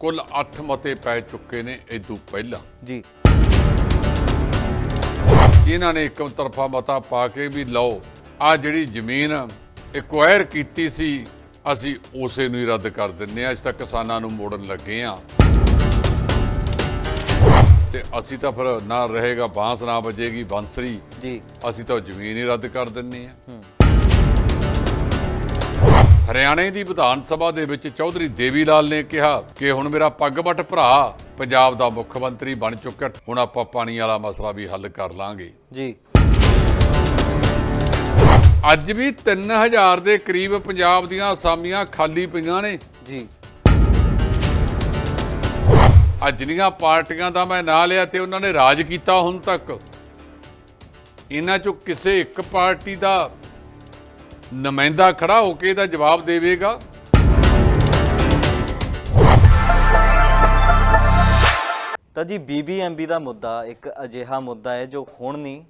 ਕੁੱਲ 8 ਮਤੇ ਪੈ ਚੁੱਕੇ ਨੇ ਇਦੋਂ ਪਹਿਲਾਂ। ਜੀ। ਇਹਨਾਂ ਨੇ ਇੱਕ ਤਰਫਾ ਮਤਾ ਪਾ ਕੇ ਵੀ ਲਓ ਆ ਜਿਹੜੀ ਜ਼ਮੀਨ ਐਕਵਾਇਰ ਕੀਤੀ ਸੀ ਅਸੀਂ ਉਸੇ ਨੂੰ ਹੀ ਰੱਦ ਕਰ ਦਿੰਨੇ ਆ ਅੱਜ ਤੱਕ ਕਿਸਾਨਾਂ ਨੂੰ ਮੋੜਨ ਲੱਗੇ ਆ ਤੇ ਅਸੀਂ ਤਾਂ ਫਿਰ ਨਾ ਰਹੇਗਾ ਬਾਂਸ ਨਾ ਵੱਜੇਗੀ ਬੰਸਰੀ। ਜੀ। ਅਸੀਂ ਤਾਂ ਜ਼ਮੀਨ ਹੀ ਰੱਦ ਕਰ ਦਿੰਨੇ ਆ ਹੂੰ। ਹਰਿਆਣੇ ਦੀ ਵਿਧਾਨ ਸਭਾ ਦੇ ਵਿੱਚ ਚੌਧਰੀ ਦੇਵੀ ਲਾਲ ਨੇ ਕਿਹਾ ਕਿ ਹੁਣ ਮੇਰਾ ਪੱਗਬਟ ਭਰਾ ਪੰਜਾਬ ਦਾ ਮੁੱਖ ਮੰਤਰੀ ਬਣ ਚੁੱਕਾ ਹੁਣ ਆਪਾਂ ਪਾਣੀ ਵਾਲਾ ਮਸਲਾ ਵੀ ਹੱਲ ਕਰ ਲਾਂਗੇ। ਜੀ। ਅੱਜ ਵੀ 3000 ਦੇ ਕਰੀਬ ਪੰਜਾਬ ਦੀਆਂ ਅਸਾਮੀਆਂ ਖਾਲੀ ਪਈਆਂ ਨੇ। ਜੀ। ਅੱਜ ਜਿੰਨੀਆਂ ਪਾਰਟੀਆਂ ਦਾ ਮੈਂ ਨਾਂ ਲਿਆ ਤੇ ਉਹਨਾਂ ਨੇ ਰਾਜ ਕੀਤਾ ਹੁਣ ਤੱਕ। ਇਹਨਾਂ ਚੋਂ ਕਿਸੇ ਇੱਕ ਪਾਰਟੀ ਦਾ ਨੁਮਾਇੰਦਾ ਖੜਾ ਹੋ ਕੇ ਇਹਦਾ ਜਵਾਬ ਦੇਵੇਗਾ। ਤਾਂ ਜੀ ਬੀਬੀਐਮਬੀ ਦਾ ਮੁੱਦਾ ਇੱਕ ਅਜਿਹਾ ਮੁੱਦਾ ਹੈ ਜੋ ਹੁਣ ਨਹੀਂ,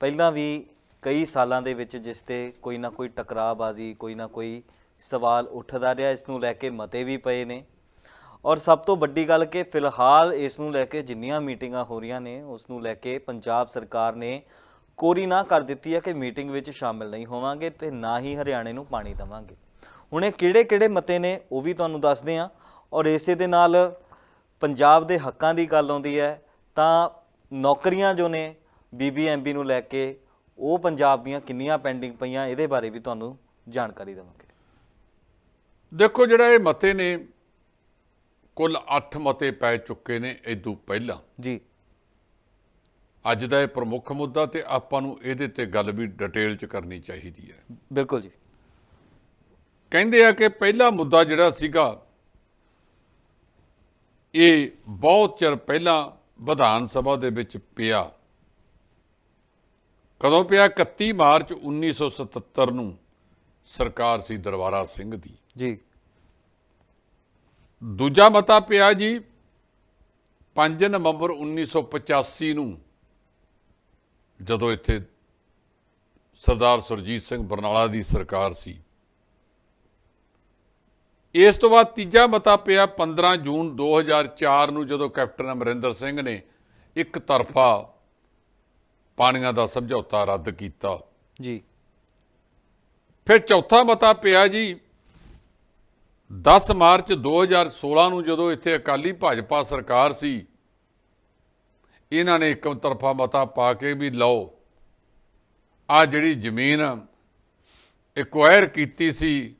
ਪਹਿਲਾਂ ਵੀ ਕਈ ਸਾਲਾਂ ਦੇ ਵਿੱਚ ਜਿਸ ਤੇ ਕੋਈ ਨਾ ਕੋਈ ਟਕਰਾਅਬਾਜ਼ੀ ਕੋਈ ਨਾ ਕੋਈ ਸਵਾਲ ਉੱਠਦਾ ਰਿਹਾ, ਇਸ ਨੂੰ ਲੈ ਕੇ ਮਤੇ ਵੀ ਪਏ ਨੇ। ਔਰ ਸਭ ਤੋਂ ਵੱਡੀ ਗੱਲ ਕਿ ਫਿਲਹਾਲ ਇਸ ਨੂੰ ਲੈ ਕੇ ਜਿੰਨੀਆਂ ਮੀਟਿੰਗਾਂ ਹੋ ਰਹੀਆਂ ਨੇ, ਉਸ ਨੂੰ ਲੈ ਕੇ ਪੰਜਾਬ ਸਰਕਾਰ ਨੇ ਕੋਰੀ ਨਾ ਕਰ ਦਿੱਤੀ ਹੈ ਕਿ ਮੀਟਿੰਗ ਵਿੱਚ ਸ਼ਾਮਿਲ ਨਹੀਂ ਹੋਵਾਂਗੇ ਤੇ ਨਾ ਹੀ ਹਰਿਆਣੇ ਨੂੰ ਪਾਣੀ ਦੇਵਾਂਗੇ। ਹੁਣ ਇਹ ਕਿਹੜੇ-ਕਿਹੜੇ ਮਤੇ ਨੇ ਉਹ ਵੀ ਤੁਹਾਨੂੰ ਦੱਸਦੇ ਹਾਂ ਔਰ ਇਸੇ ਦੇ ਨਾਲ ਪੰਜਾਬ ਦੇ ਹੱਕਾਂ ਦੀ ਗੱਲ ਆਉਂਦੀ ਹੈ ਤਾਂ ਨੌਕਰੀਆਂ ਜੋ ਨੇ ਬੀਬੀਐਮਬੀ ਨੂੰ ਲੈ ਕੇ ਉਹ ਪੰਜਾਬ ਦੀਆਂ ਕਿੰਨੀਆਂ ਪੈਂਡਿੰਗ ਪਈਆਂ ਇਹਦੇ ਬਾਰੇ ਵੀ ਤੁਹਾਨੂੰ ਜਾਣਕਾਰੀ ਦੇਵਾਂਗੇ। ਦੇਖੋ ਜਿਹੜਾ ਇਹ ਮਤੇ ਨੇ ਕੁੱਲ 8 ਮਤੇ ਪੈ ਚੁੱਕੇ ਨੇ ਇਦੋਂ ਪਹਿਲਾਂ। ਜੀ। ਅੱਜ ਦਾ ਇਹ ਪ੍ਰਮੁੱਖ ਮੁੱਦਾ ਤੇ ਆਪਾਂ ਨੂੰ ਇਹਦੇ ਤੇ ਗੱਲ ਵੀ ਡਿਟੇਲ ਚ ਕਰਨੀ ਚਾਹੀਦੀ ਹੈ। ਬਿਲਕੁਲ ਜੀ। ਕਹਿੰਦੇ ਆ ਕਿ ਪਹਿਲਾ ਮੁੱਦਾ ਜਿਹੜਾ ਸੀਗਾ ਇਹ ਬਹੁਤ ਚਿਰ ਪਹਿਲਾਂ ਵਿਧਾਨ ਸਭਾ ਦੇ ਵਿੱਚ ਪਿਆ। ਕਦੋਂ ਪਿਆ? 31 ਮਾਰਚ 1977 ਨੂੰ ਸਰਕਾਰ ਸੀ ਦਰਬਾਰਾ ਸਿੰਘ ਦੀ। ਜੀ। ਦੂਜਾ ਮਤਾ ਪਿਆ ਜੀ 5 ਨਵੰਬਰ 1985 ਨੂੰ ਜਦੋਂ ਇੱਥੇ ਸਰਦਾਰ ਸੁਰਜੀਤ ਸਿੰਘ ਬਰਨਾਲਾ ਦੀ ਸਰਕਾਰ ਸੀ। ਇਸ ਤੋਂ ਬਾਅਦ ਤੀਜਾ ਮਤਾ ਪਿਆ 15 ਜੂਨ 2004 ਨੂੰ ਜਦੋਂ ਕੈਪਟਨ ਅਮਰਿੰਦਰ ਸਿੰਘ ਨੇ ਇੱਕ ਤਰਫਾ ਪਾਣੀਆਂ ਦਾ ਸਮਝੌਤਾ ਰੱਦ ਕੀਤਾ। ਜੀ। ਫਿਰ ਚੌਥਾ ਮਤਾ ਪਿਆ ਜੀ 10 ਮਾਰਚ 2016 ਨੂੰ ਜਦੋਂ ਇੱਥੇ ਅਕਾਲੀ ਭਾਜਪਾ ਸਰਕਾਰ ਸੀ ਇਹਨਾਂ ਨੇ ਇੱਕ ਤਰਫਾ ਮਤਾ ਪਾ ਕੇ ਵੀ ਲਓ। ਆ ਜਿਹੜੀ ਜ਼ਮੀਨ ਐਕਵਾਇਰ ਕੀਤੀ ਸੀ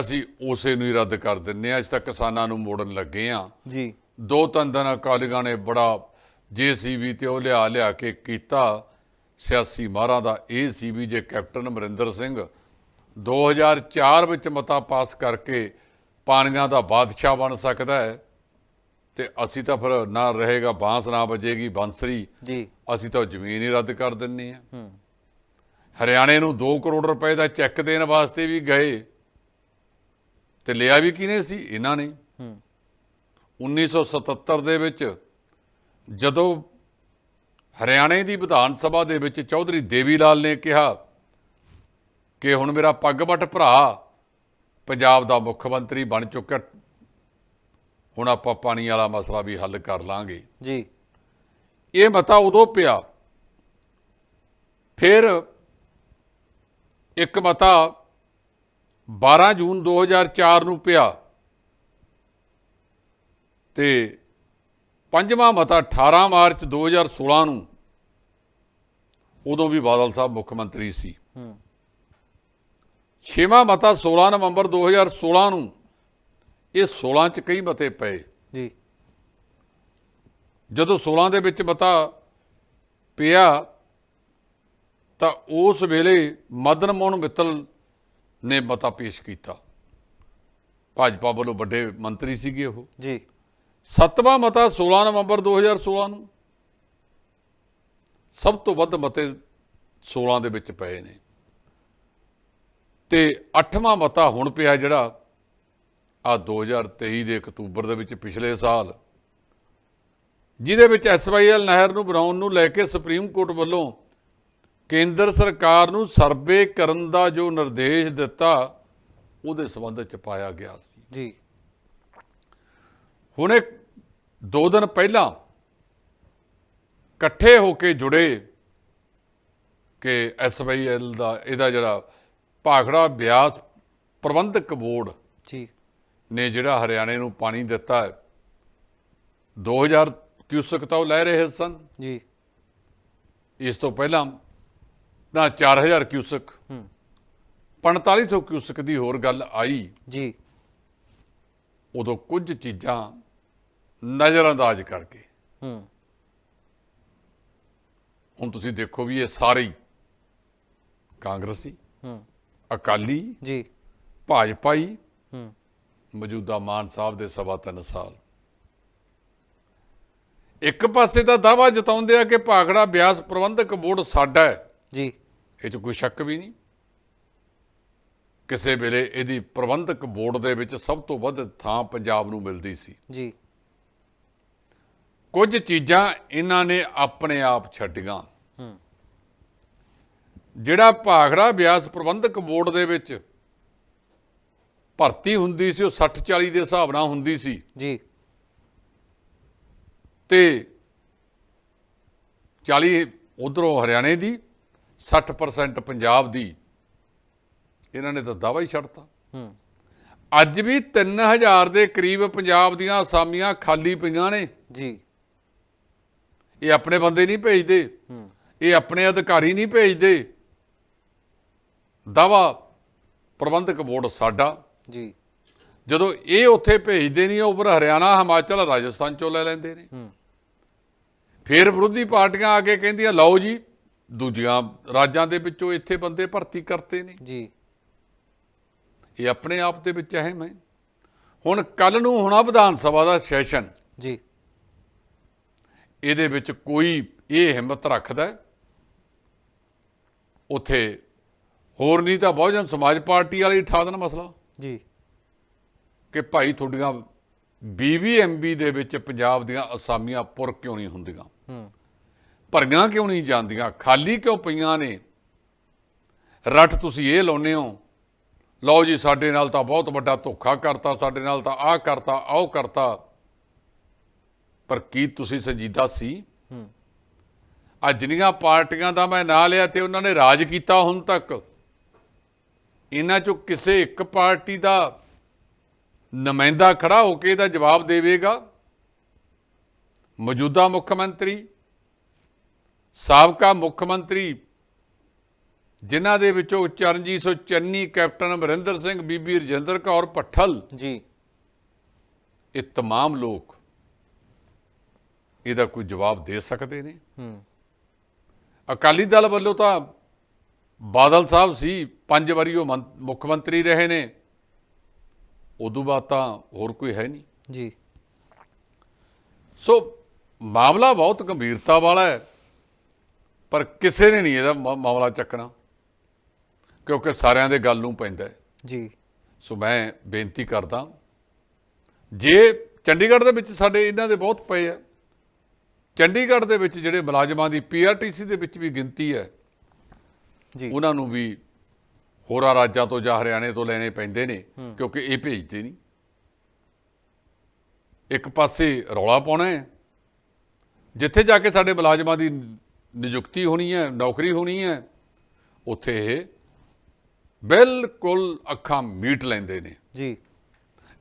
ਅਸੀਂ ਉਸੇ ਨੂੰ ਹੀ ਰੱਦ ਕਰ ਦਿੰਨੇ ਆ ਅੱਜ ਤੱਕ ਕਿਸਾਨਾਂ ਨੂੰ ਮੋੜਨ ਲੱਗੇ ਆ ਜੀ। ਦੋ ਤਿੰਨ ਦਿਨ ਅਕਾਲੀਆਂ ਨੇ ਬੜਾ ਜੇਸੀਬੀ ਤੇ ਉਹ ਲਿਆ ਲਿਆ ਕੇ ਕੀਤਾ। ਸਿਆਸੀ ਮਾਰਾਂ ਦਾ ਇਹ ਸੀ ਵੀ ਜੇ ਕੈਪਟਨ ਅਮਰਿੰਦਰ ਸਿੰਘ 2004 ਵਿੱਚ ਮਤਾ ਪਾਸ ਕਰਕੇ ਪਾਣੀਆਂ ਦਾ ਬਾਦਸ਼ਾਹ ਬਣ ਸਕਦਾ ਹੈ ਤੇ ਅਸੀਂ ਤਾਂ ਫਿਰ ਨਾ ਰਹੇਗਾ ਬਾਂਸ ਨਾ ਵੱਜੇਗੀ ਬੰਸਰੀ। ਜੀ। ਅਸੀਂ ਤਾਂ ਜ਼ਮੀਨ ਹੀ ਰੱਦ ਕਰ ਦਿੰਨੇ ਆ ਹੂੰ। ਹਰਿਆਣੇ ਨੂੰ 2 ਕਰੋੜ ਰੁਪਏ ਦਾ ਚੈੱਕ ਦੇਣ ਵਾਸਤੇ ਵੀ ਗਏ। ਤੇ ਲਿਆ ਵੀ ਕਿਨੇ ਸੀ? ਇਹਨਾਂ ਨੇ। ਹੂੰ। 1977 ਦੇ ਵਿੱਚ ਜਦੋਂ ਹਰਿਆਣੇ ਦੀ ਵਿਧਾਨ ਸਭਾ ਦੇ ਵਿੱਚ ਚੌਧਰੀ ਦੇਵੀ ਲਾਲ ਨੇ ਕਿਹਾ ਕਿ ਹੁਣ ਮੇਰਾ ਪੱਗਬਟ ਭਰਾ ਪੰਜਾਬ ਦਾ ਮੁੱਖ ਮੰਤਰੀ ਬਣ ਚੁੱਕਾ ਹੁਣ ਆਪਾਂ ਪਾਣੀ ਵਾਲਾ ਮਸਲਾ ਵੀ ਹੱਲ ਕਰ ਲਾਂਗੇ। ਜੀ। ਇਹ ਮਤਾ ਉਦੋਂ ਪਿਆ ਫਿਰ ਇੱਕ ਮਤਾ 12 ਜੂਨ 2004 ਨੂੰ ਪਿਆ ਤੇ ਪੰਜਵਾਂ ਮਤਾ 18 ਮਾਰਚ 2016 ਨੂੰ ਉਦੋਂ ਵੀ ਬਾਦਲ ਸਾਹਿਬ ਮੁੱਖ ਮੰਤਰੀ ਸੀ। ਹੂੰ। ਛੇਵਾਂ ਮਤਾ 16 ਨਵੰਬਰ 2016 ਨੂੰ ਇਹ 16 ਚ ਕਈ ਮਤੇ ਪਏ। ਜੀ। ਜਦੋਂ 16 ਦੇ ਵਿੱਚ ਮਤਾ ਪਿਆ ਤਾਂ ਉਸ ਵੇਲੇ ਮਦਨ ਮੋਹਨ ਮਿੱਤਲ ਨੇ ਮਤਾ ਪੇਸ਼ ਕੀਤਾ। ਭਾਜਪਾ ਵੱਲੋਂ ਵੱਡੇ ਮੰਤਰੀ ਸੀਗੇ ਉਹ। ਜੀ। ਸੱਤਵਾਂ ਮਤਾ 16 ਨਵੰਬਰ 2016 ਨੂੰ। ਸਭ ਤੋਂ ਵੱਧ ਮਤੇ 16 ਦੇ ਵਿੱਚ ਪਏ ਨੇ। ਤੇ ਅੱਠਵਾਂ ਮਤਾ ਹੁਣ ਪਿਆ ਜਿਹੜਾ ਆ 2023 ਦੇ ਅਕਤੂਬਰ ਦੇ ਵਿੱਚ ਪਿਛਲੇ ਸਾਲ ਜਿਹਦੇ ਵਿੱਚ ਐਸਵਾਈਐਲ ਨਹਿਰ ਨੂੰ ਬਣਾਉਣ ਨੂੰ ਲੈ ਕੇ ਸੁਪਰੀਮ ਕੋਰਟ ਵੱਲੋਂ ਕੇਂਦਰ ਸਰਕਾਰ ਨੂੰ ਸਰਵੇ ਕਰਨ ਦਾ ਜੋ ਨਿਰਦੇਸ਼ ਦਿੱਤਾ ਉਹਦੇ ਸੰਬੰਧ ਚ ਪਾਇਆ ਗਿਆ ਸੀ। ਜੀ। ਹੁਣੇ ਦੋ ਦਿਨ ਪਹਿਲਾਂ ਇਕੱਠੇ ਹੋ ਕੇ ਜੁੜੇ ਕਿ ਐਸਵਾਈਐਲ ਦਾ ਇਹਦਾ ਜਿਹੜਾ ਭਾਖੜਾ ਬਿਆਸ ਪ੍ਰਬੰਧਕ ਬੋਰਡ ਜੀ। ਨੇ ਜਿਹੜਾ ਹਰਿਆਣੇ ਨੂੰ ਪਾਣੀ ਦਿੱਤਾ ਹੈ 2000 ਕਿਊਸਕ ਤਾਂ ਉਹ ਲੈ ਰਹੇ ਸਨ। ਜੀ। ਇਸ ਤੋਂ ਪਹਿਲਾਂ ਨਾ 4000 ਕਿਊਸਕ ਹੂੰ। 4500 ਕਿਊਸਕ ਦੀ ਹੋਰ ਗੱਲ ਆਈ। ਜੀ। ਉਦੋਂ ਕੁਝ ਚੀਜ਼ਾਂ ਨਜ਼ਰਅੰਦਾਜ਼ ਕਰਕੇ। ਹੂੰ। ਹੁਣ ਤੁਸੀਂ ਦੇਖੋ ਵੀ ਇਹ ਸਾਰੇ ਕਾਂਗਰਸੀ ਹੂੰ। ਅਕਾਲੀ ਜੀ। ਭਾਜਪਾਈ ਹੂੰ। ਮੌਜੂਦਾ ਮਾਨ ਸਾਹਿਬ ਦੇ ਸਵਾ ਤਿੰਨ ਸਾਲ। ਇੱਕ ਪਾਸੇ ਤਾਂ ਦਾਵਾ ਜਤਾਉਂਦੇ ਆ ਕਿ ਭਾਖੜਾ ਬਿਆਸ ਪ੍ਰਬੰਧਕ ਬੋਰਡ ਸਾਡਾ ਹੈ। ਜੀ। ਇਹ 'ਚ ਕੋਈ ਸ਼ੱਕ ਵੀ ਨਹੀਂ। ਕਿਸੇ ਵੇਲੇ ਇਹਦੀ ਪ੍ਰਬੰਧਕ ਬੋਰਡ ਦੇ ਵਿੱਚ ਸਭ ਤੋਂ ਵੱਧ ਥਾਂ ਪੰਜਾਬ ਨੂੰ ਮਿਲਦੀ ਸੀ। ਜੀ। ਕੁਝ ਚੀਜ਼ਾਂ ਇਹਨਾਂ ਨੇ ਆਪਣੇ ਆਪ ਛੱਡੀਆਂ। ਹੂੰ। ਜਿਹੜਾ ਭਾਖੜਾ ਬਿਆਸ ਪ੍ਰਬੰਧਕ ਬੋਰਡ ਦੇ ਵਿੱਚ ਭਰਤੀ ਹੁੰਦੀ ਸੀ ਉਹ 60 40 ਦੇ ਹਿਸਾਬ ਨਾਲ ਹੁੰਦੀ ਸੀ। ਜੀ। ਤੇ 40 ਉਧਰੋਂ ਹਰਿਆਣੇ ਦੀ 60% ਪੰਜਾਬ ਦੀ। ਇਹਨਾਂ ਨੇ ਤਾਂ ਦਾਵਾ ਹੀ ਛੱਡਤਾ ਹੂੰ। ਅੱਜ ਵੀ 3000 ਦੇ ਕਰੀਬ ਪੰਜਾਬ ਦੀਆਂ ਅਸਾਮੀਆਂ ਖਾਲੀ ਪਈਆਂ ਨੇ। ਜੀ। ਇਹ ਆਪਣੇ ਬੰਦੇ ਨਹੀਂ ਭੇਜਦੇ। ਹੂੰ। ਇਹ ਆਪਣੇ ਅਧਿਕਾਰੀ ਨਹੀਂ ਭੇਜਦੇ। ਦਾਵਾ ਪ੍ਰਬੰਧਕ ਬੋਰਡ ਸਾਡਾ। ਜੀ। ਜਦੋਂ ਇਹ ਉੱਥੇ ਭੇਜਦੇ ਨਹੀਂ ਉਹ ਫਿਰ ਹਰਿਆਣਾ ਹਿਮਾਚਲ ਰਾਜਸਥਾਨ ਚੋਂ ਲੈ ਲੈਂਦੇ ਨੇ। ਫਿਰ ਵਿਰੋਧੀ ਪਾਰਟੀਆਂ ਆ ਕੇ ਕਹਿੰਦੀਆਂ ਲਓ ਜੀ ਦੂਜੀਆਂ ਰਾਜਾਂ ਦੇ ਵਿੱਚੋਂ ਇੱਥੇ ਬੰਦੇ ਭਰਤੀ ਕਰਤੇ ਨੇ। ਜੀ। ਇਹ ਆਪਣੇ ਆਪ ਦੇ ਵਿੱਚ ਅਹਿਮ ਹੈ। ਹੁਣ ਕੱਲ ਨੂੰ ਹੋਣਾ ਵਿਧਾਨ ਸਭਾ ਦਾ ਸੈਸ਼ਨ। ਜੀ। ਇਹਦੇ ਵਿੱਚ ਕੋਈ ਇਹ ਹਿੰਮਤ ਰੱਖਦਾ? ਉੱਥੇ ਹੋਰ ਨਹੀਂ ਤਾਂ ਬਹੁਜਨ ਸਮਾਜ ਪਾਰਟੀ ਵਾਲੇ ਠਾ ਦੇਣ ਮਸਲਾ। ਜੀ। ਕਿ ਭਾਈ ਤੁਹਾਡੀਆਂ ਬੀਬੀਐਮਬੀ ਦੇ ਵਿੱਚ ਪੰਜਾਬ ਦੀਆਂ ਅਸਾਮੀਆਂ ਪੁਰ ਕਿਉਂ ਨਹੀਂ ਹੁੰਦੀਆਂ? ਹੂੰ। ਭਰੀਆਂ ਕਿਉਂ ਨਹੀਂ ਜਾਂਦੀਆਂ? ਖਾਲੀ ਕਿਉਂ ਪਈਆਂ ਨੇ? ਰੱਟ ਤੁਸੀਂ ਇਹ ਲਾਉਨੇ ਹੋ। ਲਓ ਜੀ ਸਾਡੇ ਨਾਲ ਤਾਂ ਬਹੁਤ ਵੱਡਾ ਧੋਖਾ ਕਰਤਾ ਸਾਡੇ ਨਾਲ ਤਾਂ ਆਹ ਕਰਤਾ ਆਹ ਕਰਤਾ। ਪਰ ਕੀ ਤੁਸੀਂ ਸੰਜੀਦਾ ਸੀ? ਹੂੰ। ਅੱਜ ਜਿੰਨੀਆਂ ਪਾਰਟੀਆਂ ਦਾ ਮੈਂ ਨਾਂ ਲਿਆ ਤੇ ਉਹਨਾਂ ਨੇ ਰਾਜ ਕੀਤਾ ਹੁਣ ਤੱਕ। ਇਹਨਾਂ ਚੋਂ ਕਿਸੇ ਇੱਕ ਪਾਰਟੀ ਦਾ ਨੁਮਾਇੰਦਾ ਖੜਾ ਹੋ ਕੇ ਇਹਦਾ ਜਵਾਬ ਦੇਵੇਗਾ ਮੌਜੂਦਾ ਮੁੱਖ ਮੰਤਰੀ ਸਾਬਕਾ ਮੁੱਖ ਮੰਤਰੀ ਜਿਨ੍ਹਾਂ ਦੇ ਵਿੱਚੋਂ ਚਰਨਜੀਤ ਸਿੰਘ ਚੰਨੀ ਕੈਪਟਨ ਅਮਰਿੰਦਰ ਸਿੰਘ ਬੀਬੀ ਰਜਿੰਦਰ ਕੌਰ ਭੱਠਲ ਜੀ ਇਹ तमाम ਲੋਕ ਇਹਦਾ ਕੋਈ ਜਵਾਬ ਦੇ ਸਕਦੇ ਨੇ ਹੂੰ ਅਕਾਲੀ ਦਲ ਵੱਲੋਂ ਤਾਂ ਬਾਦਲ ਸਾਹਿਬ ਸੀ ਪੰਜ ਵਾਰੀ ਉਹ ਮੁੱਖ ਮੰਤਰੀ ਰਹੇ ਨੇ। ਉਦੋਂ ਬਾਅਦ ਤਾਂ ਹੋਰ ਕੋਈ ਹੈ ਨਹੀਂ। ਜੀ। ਸੋ ਮਾਮਲਾ ਬਹੁਤ ਗੰਭੀਰਤਾ ਵਾਲਾ ਹੈ ਪਰ ਕਿਸੇ ਨੇ ਨਹੀਂ ਇਹਦਾ ਮਾਮਲਾ ਚੱਕਣਾ ਕਿਉਂਕਿ ਸਾਰਿਆਂ ਦੇ ਗੱਲ ਨੂੰ ਪੈਂਦਾ ਹੈ। ਜੀ। ਸੋ ਮੈਂ ਬੇਨਤੀ ਕਰਦਾ ਜੇ ਚੰਡੀਗੜ੍ਹ ਦੇ ਵਿੱਚ ਸਾਡੇ ਇਹਨਾਂ ਦੇ ਬਹੁਤ ਪਏ ਆ ਚੰਡੀਗੜ੍ਹ ਦੇ ਵਿੱਚ ਜਿਹੜੇ ਮੁਲਾਜ਼ਮਾਂ ਦੀ ਪੀਆਰਟੀਸੀ ਦੇ ਵਿੱਚ ਵੀ ਗਿਣਤੀ ਹੈ ਉਹਨਾਂ ਨੂੰ ਵੀ ਹੋਰਾਂ ਰਾਜਾਂ ਤੋਂ ਜਾਂ ਹਰਿਆਣੇ ਤੋਂ ਲੈਣੇ ਪੈਂਦੇ ਨੇ ਕਿਉਂਕਿ ਇਹ ਭੇਜਦੇ ਨਹੀਂ। ਇੱਕ ਪਾਸੇ ਰੌਲਾ ਪਾਉਣਾ ਹੈ। ਜਿੱਥੇ ਜਾ ਕੇ ਸਾਡੇ ਮੁਲਾਜ਼ਮਾਂ ਦੀ ਨਿਯੁਕਤੀ ਹੋਣੀ ਹੈ ਨੌਕਰੀ ਹੋਣੀ ਹੈ ਉੱਥੇ ਇਹ ਬਿਲਕੁਲ ਅੱਖਾਂ ਮੀਟ ਲੈਂਦੇ ਨੇ। ਜੀ।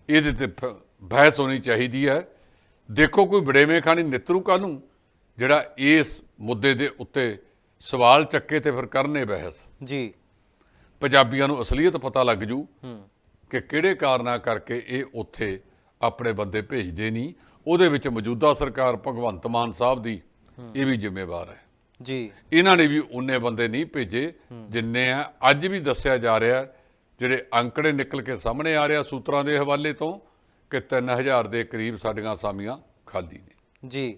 ਇਹਦੇ ਤੇ ਬਹਿਸ ਹੋਣੀ ਚਾਹੀਦੀ ਹੈ। ਦੇਖੋ ਕੋਈ ਬੜੇਵੇਂ ਖਾਣੀ ਨਿਤਰੂ ਕਾਨੂੰ ਜਿਹੜਾ ਇਸ ਮੁੱਦੇ ਦੇ ਉੱਤੇ ਸਵਾਲ ਚੱਕੇ ਤੇ ਫਿਰ ਕਰਨੇ ਬਹਿਸ। ਜੀ। ਪੰਜਾਬੀਆਂ ਨੂੰ ਅਸਲੀਅਤ ਪਤਾ ਲੱਗ ਜੂ ਕਿ ਕਿਹੜੇ ਕਾਰਨਾਂ ਕਰਕੇ ਇਹ ਉੱਥੇ ਆਪਣੇ ਬੰਦੇ ਭੇਜਦੇ ਨਹੀਂ। ਉਹਦੇ ਵਿੱਚ ਮੌਜੂਦਾ ਸਰਕਾਰ ਭਗਵੰਤ ਮਾਨ ਸਾਹਿਬ ਦੀ ਇਹ ਵੀ ਜ਼ਿੰਮੇਵਾਰ ਹੈ। ਜੀ। ਇਹਨਾਂ ਨੇ ਵੀ ਉਨੇ ਬੰਦੇ ਨਹੀਂ ਭੇਜੇ ਜਿੰਨੇ ਆ ਅੱਜ ਵੀ ਦੱਸਿਆ ਜਾ ਰਿਹਾ ਜਿਹੜੇ ਅੰਕੜੇ ਨਿਕਲ ਕੇ ਸਾਹਮਣੇ ਆ ਰਿਹਾ ਸੂਤਰਾਂ ਦੇ ਹਵਾਲੇ ਤੋਂ ਕਿ 3000 ਦੇ ਕਰੀਬ ਸਾਡੀਆਂ ਅਸਾਮੀਆਂ ਖਾਲੀ ਨੇ। ਜੀ।